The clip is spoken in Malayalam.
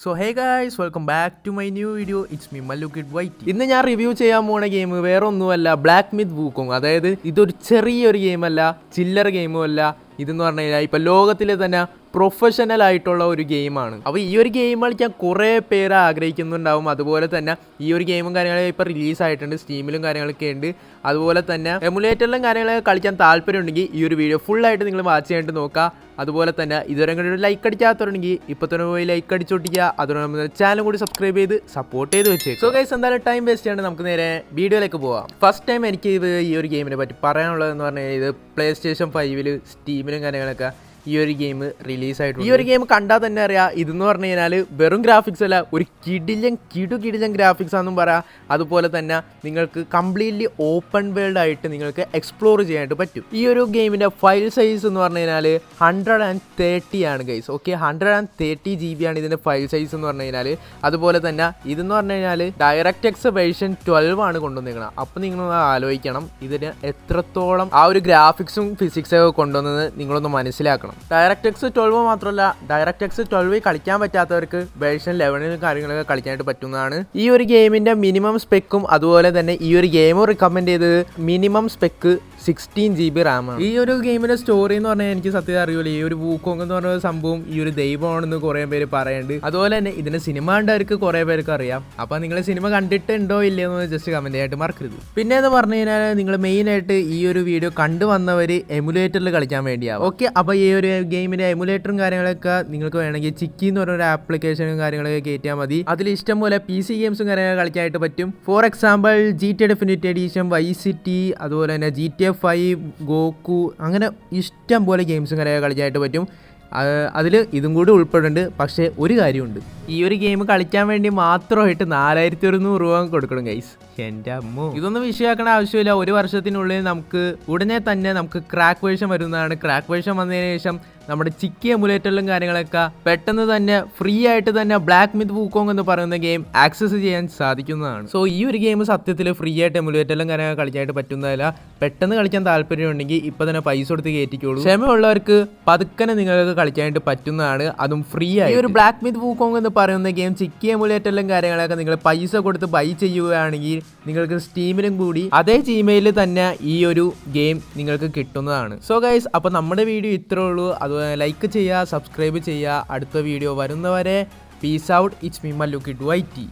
So hey guys welcome back to my new video it's me Mallu kid white ഇന്ന് ഞാൻ റിവ്യൂ ചെയ്യാൻ പോണ ഗെയിം വേറെ ഒന്നുമല്ല ബ്ലാക്ക് മിത്ത് ബൂക്കും അതായത് ഇതൊരു ചെറിയൊരു ഗെയിമല്ല ചില്ലറ ഗെയിമും അല്ല. ഇതെന്ന് പറഞ്ഞു കഴിഞ്ഞാൽ ഇപ്പം ലോകത്തിലെ തന്നെ പ്രൊഫഷണൽ ആയിട്ടുള്ള ഒരു ഗെയിമാണ് അപ്പോൾ ഈ ഒരു ഗെയിം കളിക്കാൻ കുറേ പേര് ആഗ്രഹിക്കുന്നുണ്ടാവും. അതുപോലെ തന്നെ ഈ ഒരു ഗെയിമും കാര്യങ്ങളും ഇപ്പോൾ റിലീസ് ആയിട്ടുണ്ട്. സ്റ്റീമിലും കാര്യങ്ങളൊക്കെ ഉണ്ട്. അതുപോലെ തന്നെ എമുലേറ്ററിലും കാര്യങ്ങളൊക്കെ കളിക്കാൻ താല്പര്യം ഉണ്ടെങ്കിൽ ഈ ഒരു വീഡിയോ ഫുള്ളായിട്ട് നിങ്ങൾ വാച്ച് ചെയ്തിട്ട് നോക്കുക. അതുപോലെ തന്നെ ഇതുവരെ ഒരു ലൈക്ക് അടിക്കാത്തവരുണ്ടെങ്കിൽ ഇപ്പോൾ തന്നെ പോയി ലൈക്ക് അടിച്ചോട്ടിക്കുക. അതുപോലെ ചാനൽ കൂടി സബ്സ്ക്രൈബ് ചെയ്ത് സപ്പോർട്ട് ചെയ്ത് വെച്ചേക്കും സോ ഗൈസ് എന്തായാലും ടൈം വേസ്റ്റ് ചെയ്യാണ്ട്. നമുക്ക് നേരെ വീഡിയോയിലേക്ക് പോവാം. ഫസ്റ്റ് ടൈം എനിക്ക് ഇത് ഈ ഒരു ഗെയിമിനെ പറ്റി പറയാനുള്ളതെന്ന് പറഞ്ഞാൽ ഇത് പ്ലേ സ്റ്റേഷൻ ഫൈവിൽ സ്റ്റീമിലും കാര്യങ്ങളൊക്കെ ഈ ഒരു ഗെയിം റിലീസ് ആയിട്ടുണ്ട്. ഈ ഒരു ഗെയിം കണ്ടാൽ തന്നെ അറിയാം ഇതെന്ന് പറഞ്ഞു കഴിഞ്ഞാൽ വെറും ഗ്രാഫിക്സ് അല്ല ഒരു കിടിലൻ കിടു കിടിലൻ ഗ്രാഫിക്സ് ആണെന്നും പറയാം അതുപോലെ തന്നെ നിങ്ങൾക്ക് കംപ്ലീറ്റ്ലി ഓപ്പൺ വേൾഡ് ആയിട്ട് നിങ്ങൾക്ക് എക്സ്പ്ലോർ ചെയ്യാനായിട്ട് പറ്റും. ഈ ഒരു ഗെയിമിന്റെ ഫയൽ സൈസ് എന്ന് പറഞ്ഞു കഴിഞ്ഞാൽ ഹൺഡ്രഡ് ആൻഡ് തേർട്ടി ആണ് guys okay hundred and thirty G B ആണ് ഇതിന്റെ ഫയൽ സൈസ് എന്ന് പറഞ്ഞു കഴിഞ്ഞാൽ അതുപോലെ തന്നെ ഇതെന്ന് പറഞ്ഞു കഴിഞ്ഞാൽ ഡയറക്റ്റ് എക്സ് വേർഷൻ ട്വൽവ് ആണ് കൊണ്ടുവന്നിരിക്കുന്നത് അപ്പോൾ നിങ്ങൾ ആലോചിക്കണം ഇതിന് എത്രത്തോളം ആ ഒരു ഗ്രാഫിക്സും ഫിസിക്സും ഒക്കെ കൊണ്ടുവന്നത് നിങ്ങളൊന്ന് മനസ്സിലാക്കണം. ഡയറക്റ്റ് എക്സ് ട്വൽവ് മാത്രമല്ല ഡയറക്റ്റ് എക്സ് ട്വൽവ് കളിക്കാൻ പറ്റാത്തവർക്ക് വേർഷൻ ലെവനിലും കാര്യങ്ങളൊക്കെ കളിക്കാനായിട്ട് പറ്റുന്നതാണ്. ഈ ഒരു ഗെയിമിന്റെ മിനിമം സ്പെക്കും അതുപോലെ തന്നെ ഈ ഒരു ഗെയിം റിക്കമെൻഡ് ചെയ്തത് minimum spec sixteen G B റാമാണ് ഈ ഒരു ഗെയിമിന്റെ സ്റ്റോറി എന്ന് പറഞ്ഞാൽ എനിക്ക് സത്യം അറിയില്ല ഈ ഒരു വൂക്കോങ് എന്ന് പറഞ്ഞ സംഭവം ഈ ഒരു ദൈവമാണെന്ന് കുറേ പേര് പറയുന്നുണ്ട് അതുപോലെ തന്നെ ഇതിന്റെ സിനിമ കണ്ടവർക്ക് കുറേ പേർക്ക് അറിയാം. അപ്പോൾ നിങ്ങൾ സിനിമ കണ്ടിട്ടുണ്ടോ ഇല്ലയോ എന്ന് ജസ്റ്റ് കമന്റ് ആയിട്ട് മറക്കരുത്. പിന്നെ എന്ന് പറഞ്ഞു കഴിഞ്ഞാൽ നിങ്ങൾ മെയിൻ ആയിട്ട് ഈ ഒരു വീഡിയോ കണ്ടു വന്നവർ എമുലേറ്ററിൽ കളിക്കാൻ വേണ്ടിയാവും ഓക്കെ അപ്പോൾ ഈ ഒരു ഗെയിമിന്റെ എമുലേറ്ററും കാര്യങ്ങളൊക്കെ നിങ്ങൾക്ക് വേണമെങ്കിൽ ചിക്കി എന്ന് പറഞ്ഞ ഒരു ആപ്ലിക്കേഷനും കാര്യങ്ങളൊക്കെ കയറ്റിയാൽ മതി. അതിൽ ഇഷ്ടം പോലെ പി സി ഗെയിംസും കാര്യങ്ങളൊക്കെ കളിക്കാനായിട്ട് പറ്റും. For example G T definite edition Vice City അതുപോലെ തന്നെ G T F five Goku അങ്ങനെ ഇഷ്ടം പോലെ ഗെയിംസും കാര്യമൊക്കെ കളിക്കാനായിട്ട് പറ്റും. അതിൽ ഇതും കൂടി ഉൾപ്പെടുന്നുണ്ട്. പക്ഷേ ഒരു കാര്യമുണ്ട്. ഈ ഒരു ഗെയിം കളിക്കാൻ വേണ്ടി മാത്രമായിട്ട് നാലായിരത്തി ഒരുന്നൂറ് രൂപ കൊടുക്കണം ഗൈസ് എന്റെ അമ്മ. ഇതൊന്നും വിഷയമാക്കേണ്ട ആവശ്യമില്ല. ഒരു വർഷത്തിനുള്ളിൽ നമുക്ക് ഉടനെ തന്നെ നമുക്ക് ക്രാക്ക് വേർഷൻ വരുന്നതാണ്. ക്രാക്ക് വേർഷൻ വന്നതിന് ശേഷം നമ്മുടെ ചിക്കി എമുലേറ്ററിലും കാര്യങ്ങളൊക്കെ പെട്ടെന്ന് തന്നെ ഫ്രീ ആയിട്ട് തന്നെ ബ്ലാക്ക് മിത്ത് വൂക്കോങ് എന്ന് പറയുന്ന ഗെയിം ആക്സസ് ചെയ്യാൻ സാധിക്കുന്നതാണ്. സോ ഈ ഒരു ഗെയിം സത്യത്തിൽ ഫ്രീ ആയിട്ട് എമുലേറ്ററിലും കാര്യങ്ങളൊക്കെ കളിക്കാനായിട്ട് പറ്റുന്നതല്ല. പെട്ടെന്ന് കളിക്കാൻ താല്പര്യമുണ്ടെങ്കിൽ ഇപ്പൊ തന്നെ പൈസ കൊടുത്ത് കയറ്റിക്കോളൂ. ക്ഷമയുള്ളവർക്ക് പതുക്കനെ നിങ്ങൾക്ക് കളിക്കാനായിട്ട് പറ്റുന്നതാണ്. അതും ഫ്രീ ആയി ഒരു ബ്ലാക്ക് മിത്ത് വൂക്കോങ് എന്ന് പറയുന്ന ഗെയിം ചിക്കി എമുലേറ്ററിലും കാര്യങ്ങളൊക്കെ നിങ്ങൾ പൈസ കൊടുത്ത് ബൈ ചെയ്യുകയാണെങ്കിൽ നിങ്ങൾക്ക് സ്റ്റീമിലും കൂടി അതേ ജിമെയിൽ തന്നെ ഈ ഒരു ഗെയിം നിങ്ങൾക്ക് കിട്ടുന്നതാണ്. സോ ഗൈസ് അപ്പോൾ നമ്മുടെ വീഡിയോ ഇത്രേ ഉള്ളൂ. അതുപോലെ ലൈക്ക് ചെയ്യുക സബ്സ്ക്രൈബ് ചെയ്യുക. അടുത്ത വീഡിയോ വരുന്നവരെ peace out it's me Mallu Kittu I T